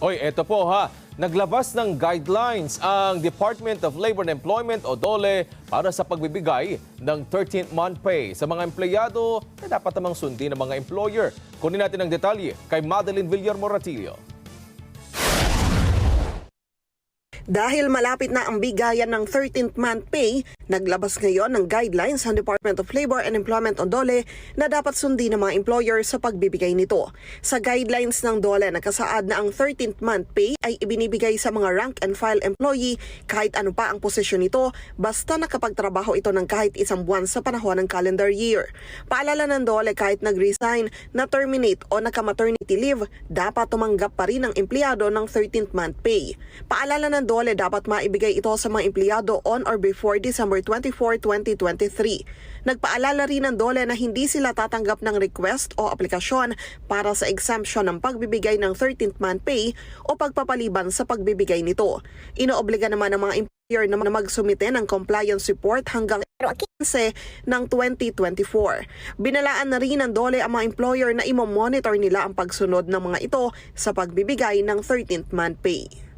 Oy, eto po ha. Naglabas ng guidelines ang Department of Labor and Employment o DOLE para sa pagbibigay ng 13th month pay sa mga empleyado na dapat namang sundin ng mga employer. Kunin natin ang detalye kay Madeline Villar Moratillo. Dahil malapit na ang bigayan ng 13th month pay, naglabas ngayon ng guidelines ang Department of Labor and Employment o DOLE na dapat sundin ng mga employer sa pagbibigay nito. Sa guidelines ng DOLE, nakasaad na ang 13th month pay ay ibinibigay sa mga rank and file employee kahit ano pa ang posisyon nito basta nakapagtrabaho ito ng kahit isang buwan sa panahon ng calendar year. Paalala ng DOLE kahit nag-resign, na-terminate o naka-maternity leave, dapat tumanggap pa rin ang empleyado ng 13th month pay. Paalala ng DOLE dapat maibigay ito sa mga empleyado on or before December 24, 2023. Nagpaalala rin ng DOLE na hindi sila tatanggap ng request o aplikasyon para sa exemption ng pagbibigay ng 13th month pay o pagpapaliban sa pagbibigay nito. Inoobliga naman ng mga employer na magsumite ng compliance report hanggang 15 ng 2024. Binalaan na rin ng DOLE ang mga employer na imo-monitor nila ang pagsunod ng mga ito sa pagbibigay ng 13th month pay.